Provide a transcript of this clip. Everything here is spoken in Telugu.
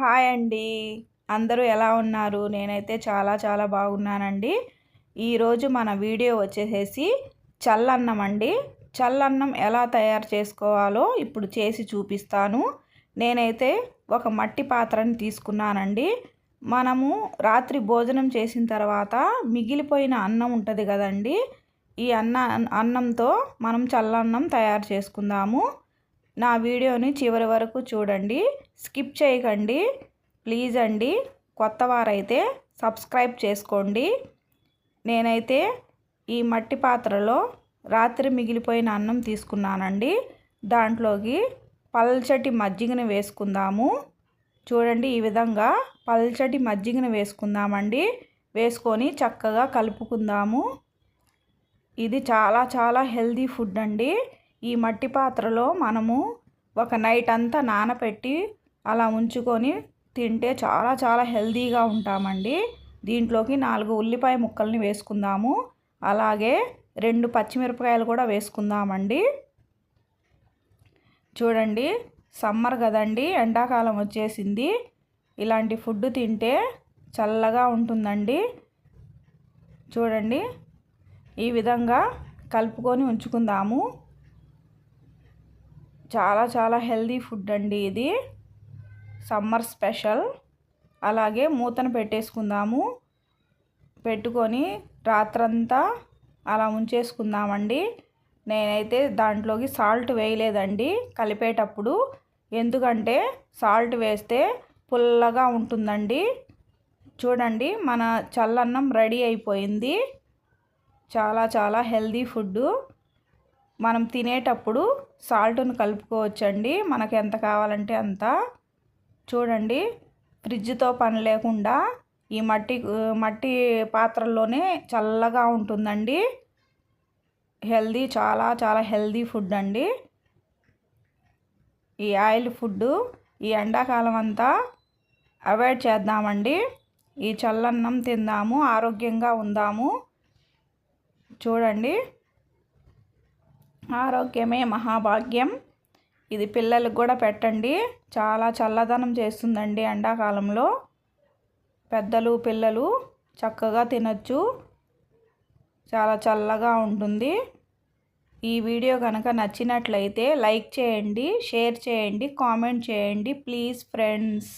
హాయ్ అండి. అందరూ ఎలా ఉన్నారు? నేనైతే చాలా చాలా బాగున్నానండి. ఈరోజు మన వీడియో వచ్చేసేసి చల్లన్నం అండి. చల్లన్నం ఎలా తయారు చేసుకోవాలో ఇప్పుడు చేసి చూపిస్తాను. నేనైతే ఒక మట్టి పాత్రని తీసుకున్నానండి. మనము రాత్రి భోజనం చేసిన తర్వాత మిగిలిపోయిన అన్నం ఉంటుంది కదండి. ఈ అన్న అన్నంతో మనం చల్లన్నం తయారు చేసుకుందాము. నా వీడియోని చివరి వరకు చూడండి. స్కిప్ చేయకండి. ప్లీజ్ అండి కొత్త వారైతే సబ్స్క్రైబ్ చేసుకోండి. నేనైతే ఈ మట్టి పాత్రలో రాత్రి మిగిలిపోయిన అన్నం తీసుకున్నానండి. దాంట్లోకి పల్చటి మజ్జిగను వేసుకుందాము. చూడండి ఈ విధంగా పల్చటి మజ్జిగను వేసుకుందామండి. వేసుకొని చక్కగా కలుపుకుందాము. ఇది చాలా చాలా హెల్దీ ఫుడ్ అండి. ఈ మట్టి పాత్రలో మనము ఒక నైట్ అంతా నానపెట్టి అలా ఉంచుకొని తింటే చాలా చాలా హెల్దీగా ఉంటామండి. దీంట్లోకి నాలుగు ఉల్లిపాయ ముక్కల్ని వేసుకుందాము. అలాగే రెండు పచ్చిమిరపకాయలు కూడా వేసుకుందామండి. చూడండి సమ్మర్ కదండి ఎండాకాలం వచ్చేసింది. ఇలాంటి ఫుడ్ తింటే చల్లగా ఉంటుందండి. చూడండి ఈ విధంగా కలుపుకొని ఉంచుకుందాము. చాలా చాలా హెల్దీ ఫుడ్ అండి ఇది. Summer special. అలాగే మూతను పెట్టేసుకుందాము. పెట్టుకొని రాత్రంతా అలా ఉంచేసుకుందామండి. నేనైతే దాంట్లోకి సాల్ట్ వేయలేదండి కలిపేటప్పుడు. ఎందుకంటే సాల్ట్ వేస్తే పుల్లగా ఉంటుందండి. చూడండి మన చల్లన్నం రెడీ అయిపోయింది. చాలా చాలా హెల్దీ ఫుడ్డు. మనం తినేటప్పుడు సాల్ట్ను కలుపుకోవచ్చండి. మనకు ఎంత కావాలంటే అంత. చూడండి ఫ్రిడ్జ్తో పని లేకుండా ఈ మట్టి మట్టి పాత్రల్లోనే చల్లగా ఉంటుందండి. హెల్దీ చాలా చాలా హెల్దీ ఫుడ్ అండి. ఈ ఆయిల్ ఫుడ్ ఈ ఎండాకాలం అంతా అవాయిడ్ చేద్దామండి. ఈ చల్లన్నం తిందాము ఆరోగ్యంగా ఉందాము. చూడండి. ఆరోగ్యమే మహాభాగ్యం. ఇది పిల్లలకు కూడా పెట్టండి. చాలా చల్లదనం చేస్తుందండి ఎండాకాలంలో. పెద్దలు పిల్లలు చక్కగా తినచ్చు. చాలా చల్లగా ఉంటుంది. ఈ వీడియో కనుక నచ్చినట్లయితే లైక్ చేయండి షేర్ చేయండి కామెంట్ చేయండి ప్లీజ్ ఫ్రెండ్స్.